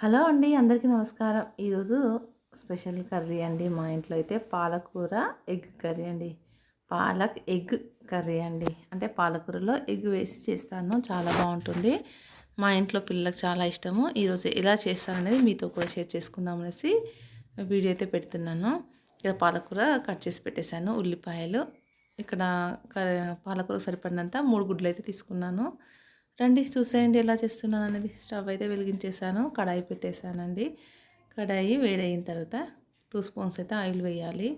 Hello అండి అందరికీ నమస్కారం. ఈరోజు స్పెషల్ కర్రీ అండి. మా ఇంట్లో అయితే పాలకూర ఎగ్ కర్రీ అండి. పాలక్ ఎగ్ కర్రీ అండి. అంటే పాలకూరలో ఎగ్ వేసి చేస్తాను. చాలా బాగుంటుంది. మా ఇంట్లో పిల్లలకు చాలా ఇష్టము. ఈరోజు ఎలా చేస్తాననేది మీతో కూడా షేర్ చేసుకుందాం అనేసి వీడియో అయితే పెడుతున్నాను. ఇక్కడ పాలకూర కట్ చేసి పెట్టేశాను. ఉల్లిపాయలు. ఇక్కడ పాలకూర సరిపడినంత మూడు గుడ్లు అయితే తీసుకున్నాను. రండి చూసేయండి ఎలా చేస్తున్నాను అనేది స్టవ్ అయితే వెలిగించేసాను కడాయి పెట్టేశానండి. కడాయి వేడైన తర్వాత టూ స్పూన్స్ అయితే ఆయిల్ వేయాలి.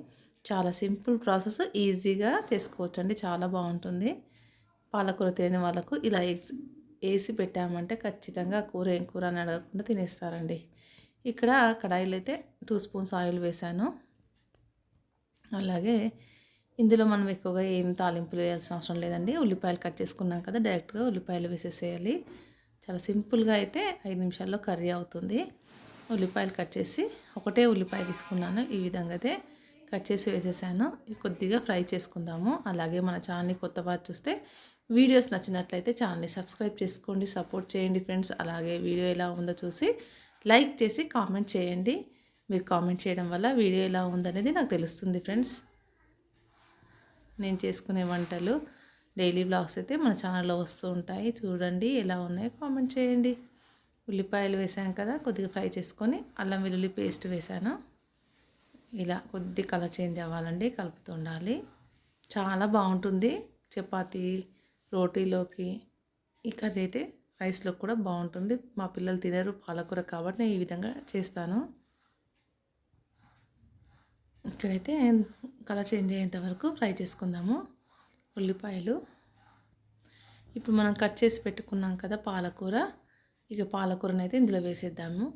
చాలా సింపుల్ ప్రాసెస్ ఈజీగా చేసుకోవచ్చు అండి చాలా బాగుంటుంది. పాలకూర తినని వాళ్ళకు ఇలా ఎగ్స్ వేసి పెట్టామంటే ఖచ్చితంగా కూర ఏం కూర అని అడగకుండా తినేస్తారండి. ఇక్కడ కడాయిలు అయితే టూ స్పూన్స్ ఆయిల్ వేసాను అలాగే ఇందులో మనం ఎక్కువగా ఏం తాలింపులు వేయాల్సిన అవసరం లేదండి. ఉల్లిపాయలు కట్ చేసుకున్నాం కదా డైరెక్ట్గా ఉల్లిపాయలు వేసేసేయాలి. చాలా సింపుల్గా అయితే ఐదు నిమిషాల్లో కర్రీ అవుతుంది. ఉల్లిపాయలు కట్ చేసి ఒకటే ఉల్లిపాయ తీసుకున్నాను. ఈ విధంగా అయితే కట్ చేసి వేసేసాను. కొద్దిగా ఫ్రై చేసుకుందాము. అలాగే మన ఛానల్ని కొత్త వారు చూస్తే వీడియోస్ నచ్చినట్లయితే ఛానల్ని సబ్స్క్రైబ్ చేసుకోండి సపోర్ట్ చేయండి ఫ్రెండ్స్. అలాగే వీడియో ఎలా ఉందో చూసి లైక్ చేసి కామెంట్ చేయండి. మీరు కామెంట్ చేయడం వల్ల వీడియో ఎలా ఉందనేది నాకు తెలుస్తుంది ఫ్రెండ్స్. నేను చేసుకునే వంటలు డైలీ బ్లాగ్స్ అయితే మన ఛానల్లో వస్తూ ఉంటాయి. చూడండి ఎలా ఉన్నాయో కామెంట్ చేయండి. ఉల్లిపాయలు వేసాం కదా కొద్దిగా ఫ్రై చేసుకొని అల్లం వెల్లుల్లి పేస్ట్ వేసాను. ఇలా కొద్ది కలర్ చేంజ్ అవ్వాలండి కలుపుతూ ఉండాలి. చాలా బాగుంటుంది చపాతీ రోటీలోకి. ఈ కర్రీ అయితే రైస్లో కూడా బాగుంటుంది. మా పిల్లలు తినరు పాలకూర కాబట్టి నేను ఈ విధంగా చేస్తాను. ఇక్కడైతే కలర్ చేంజ్ అయ్యేంత వరకు ఫ్రై చేసుకుందాము. ఉల్లిపాయలు. ఇప్పుడు మనం కట్ చేసి పెట్టుకున్నాం కదా పాలకూర. ఇక పాలకూరని అయితే ఇందులో వేసేద్దాము.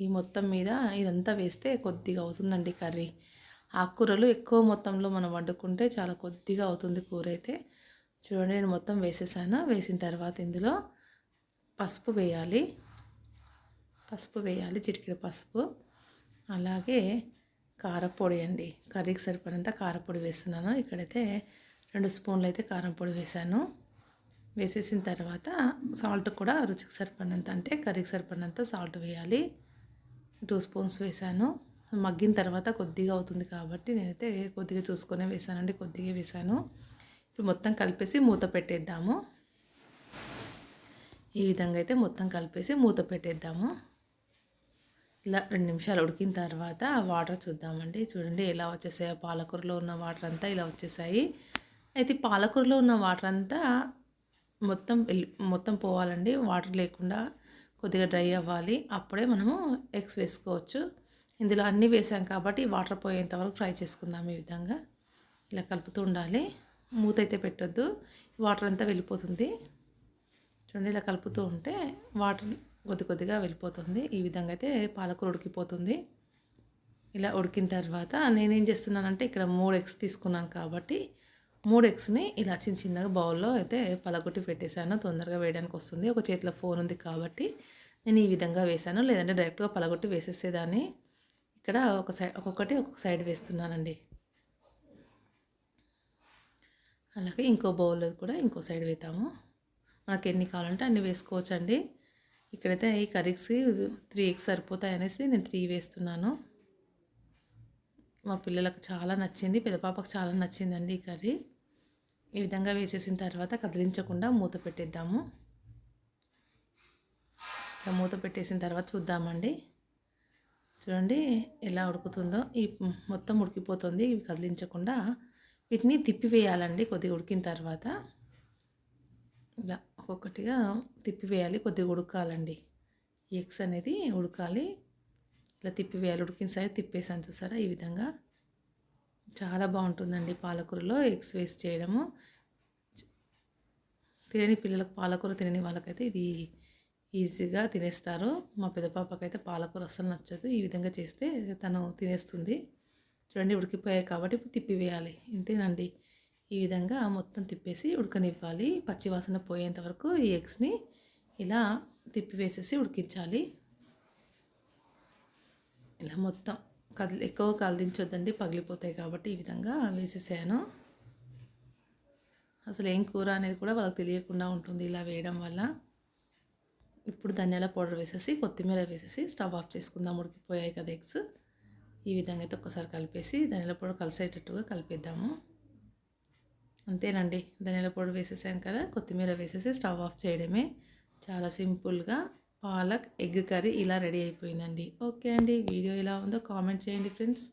ఈ మొత్తం మీద ఇదంతా వేస్తే కొద్దిగా అవుతుందండి కర్రీ. ఆకుకూరలు ఎక్కువ మొత్తంలో మనం వండుకుంటే చాలా కొద్దిగా అవుతుంది కూర అయితే. చూడండి నేను మొత్తం వేసేసాను. వేసిన తర్వాత ఇందులో పసుపు వేయాలి. పసుపు వేయాలి చిటికెడు పసుపు. అలాగే కారపొడి అండి. కర్రీకి సరిపడినంత కారపొడి వేస్తున్నాను. ఇక్కడైతే రెండు స్పూన్లు అయితే కారం పొడి వేసాను వేసేసిన తర్వాత సాల్ట్ కూడా రుచికి సరిపడినంత అంటే కర్రీకి సరిపడినంత సాల్ట్ వేయాలి. టూ స్పూన్స్ వేసాను మగ్గిన తర్వాత కొద్దిగా అవుతుంది కాబట్టి నేనైతే కొద్దిగా చూసుకునే వేసానండి కొద్దిగా వేసాను ఇప్పుడు మొత్తం కలిపేసి మూత పెట్టేద్దాము. ఈ విధంగా అయితే మొత్తం కలిపేసి మూత పెట్టేద్దాము. ఇలా రెండు నిమిషాలు ఉడికిన తర్వాత ఆ వాటర్ చూద్దామండి. చూడండి ఎలా వచ్చేసాయో. పాలకూరలో ఉన్న వాటర్ అంతా ఇలా వచ్చేసాయి. అయితే పాలకూరలో ఉన్న వాటర్ అంతా మొత్తం వెళ్ళి మొత్తం పోవాలండి. వాటర్ లేకుండా కొద్దిగా డ్రై అవ్వాలి. అప్పుడే మనము ఎగ్స్ వేసుకోవచ్చు. ఇందులో అన్నీ వేసాం కాబట్టి వాటర్ పోయేంత వరకు ఫ్రై చేసుకుందాం ఈ విధంగా. ఇలా కలుపుతూ ఉండాలి. మూత అయితే పెట్టొద్దు. వాటర్ అంతా వెళ్ళిపోతుంది. చూడండి ఇలా కలుపుతూ ఉంటే వాటర్ కొద్ది కొద్దిగా వెళ్ళిపోతుంది. ఈ విధంగా అయితే పాలకూర ఉడికిపోతుంది. ఇలా ఉడికిన తర్వాత నేనేం చేస్తున్నానంటే ఇక్కడ మూడు ఎగ్స్ తీసుకున్నాను కాబట్టి మూడు ఎగ్స్ని ఇలా చిన్న చిన్నగా బౌల్లో అయితే పలగొట్టి పెట్టేశాను. తొందరగా వేయడానికి వస్తుంది. ఒక చేతిలో ఫోన్ ఉంది కాబట్టి నేను ఈ విధంగా వేశాను. లేదంటే డైరెక్ట్గా పలగొట్టి వేసేసేదాన్ని. ఇక్కడ ఒక సైడ్ ఒక్కొక్కటి ఒక్కొక్క సైడ్ వేస్తున్నానండి. అలాగే ఇంకో బౌల్లో కూడా ఇంకో సైడ్ వేతాము. మనకు ఎన్ని కావాలంటే అన్ని వేసుకోవచ్చండి. ఇక్కడైతే ఈ కర్రీస్కి త్రీ ఎగ్స్ సరిపోతాయి అనేసి నేను త్రీ వేస్తున్నాను. మా పిల్లలకు చాలా నచ్చింది పెద్ద పాపకు చాలా నచ్చిందండి ఈ కర్రీ. ఈ విధంగా వేసేసిన తర్వాత కదిలించకుండా మూత పెట్టేద్దాము. ఇక మూత పెట్టేసిన తర్వాత చూద్దామండి. చూడండి ఎలా ఉడుకుతుందో. ఈ మొత్తం ఉడికిపోతుంది ఇవి కదిలించకుండా వీటిని తిప్పివేయాలండి కొద్దిగా ఉడికిన తర్వాత. ఇలా. ఒక్కొక్కటిగా తిప్పివేయాలి కొద్దిగా ఉడకాలండి. ఎగ్స్ అనేది ఉడకాలి. ఇలా తిప్పివేయాలి ఉడికిన సైడ్ తిప్పేసాను చూసారా? ఈ విధంగా. చాలా బాగుంటుందండి పాలకూరలో ఎగ్స్ వేస్ట్ చేయడము. తినని పిల్లలకు పాలకూర తినని వాళ్ళకైతే ఇది ఈజీగా తినేస్తారు. మా పెద్ద పాపకైతే పాలకూర అస్సలు నచ్చదు. ఈ విధంగా చేస్తే తను తినేస్తుంది. చూడండి ఉడికిపోయాయి కాబట్టి ఇప్పుడు తిప్పివేయాలి. ఇంతేనండి. ఈ విధంగా మొత్తం తిప్పేసి ఉడకనివ్వాలి. పచ్చివాసన పోయేంత వరకు ఈ ఎగ్స్ని ఇలా తిప్పివేసేసి ఉడికించాలి. ఇలా మొత్తం కదిలి ఎక్కువ కదిలించొద్దండి పగిలిపోతాయి కాబట్టి ఈ విధంగా వేసేసాను. అసలు ఏం కూర అనేది కూడా వాళ్ళకి తెలియకుండా ఉంటుంది ఇలా వేయడం వల్ల. ఇప్పుడు ధనియాల పౌడర్ వేసేసి కొత్తిమీర వేసేసి స్టవ్ ఆఫ్ చేసుకుందాం. ఉడికిపోయాయి కదా ఎగ్స్. ఈ విధంగా అయితే ఒక్కసారి కలిపేసి ధనియాల పౌడర్ కలిసేటట్టుగా కలిపేద్దాము. అంతేనండి. ధనియాల పొడి వేసేసాం కదా కొత్తిమీర వేసేసి స్టవ్ ఆఫ్ చేయడమే. చాలా సింపుల్గా పాలక్ ఎగ్ కర్రీ ఇలా రెడీ అయిపోయిందండి. ఓకే అండి. వీడియో ఎలా ఉందో కామెంట్ చేయండి ఫ్రెండ్స్.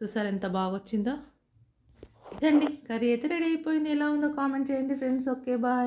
చూసారు ఎంత బాగా వచ్చిందో ఇదండి. కర్రీ అయితే రెడీ అయిపోయింది. ఎలా ఉందో కామెంట్ చేయండి ఫ్రెండ్స్. Okay bye.